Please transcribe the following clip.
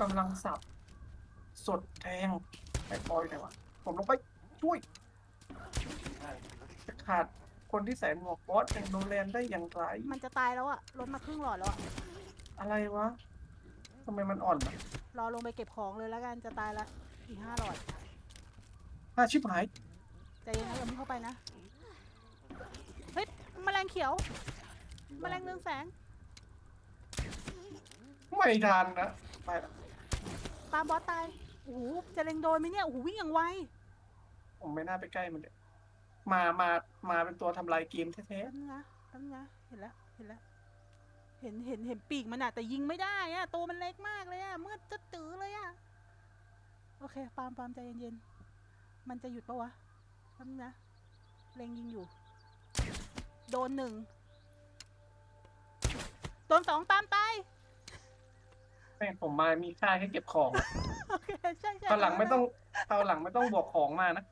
กำลังสับ สดแทงไอ้ปอยไหนวะ ผมลงไปช่วย จะขาดคนที่ใส่หมวกบอสแห่งโนแลนได้อย่างไร มันจะตายแล้วอะลดมาครึ่งหลอดแล้วอะอะไรวะทำไมมันอ่อนอะรอลงไปเก็บของเลยแล้วกันจะตายละอีกห้าหลอดห้าชิบหายใจเย็นนะอย่าเพิ่งเข้าไปนะ เฮ้ยแมลงเขียวแมลงเรืองแสง ไม่ทันนะ ไปละ ตามบอสตายโอ้โหจะเล็งโดนไหมเนี่ยโอ้โหวิ่งอย่างไวผมไม่น่าไปใกล้มันเลยมามามาเป็นตัวทำลายเกมแท้แป๊บนึงนะแป๊บนึงนะเห็นแล้วเห็นแล้วเห็นเห็นเห็นปีกมันอะแต่ยิงไม่ได้อะตัวมันเล็กมากเลยอะมืดจะตื้อเลยอะโอเคปาล์มปาล์มใจเย็นๆมันจะหยุดปะวะแป๊บนึงนะเล็งยิงอยู่ โดนหนึ่งโดนสองปาล์มตายๆ แม่งผมมามีค่าแค่เก็บของอะโอเคใช่ใช่ตอนหลังไม่ต้องตอนหลังไม่ต้องบวกของมานะ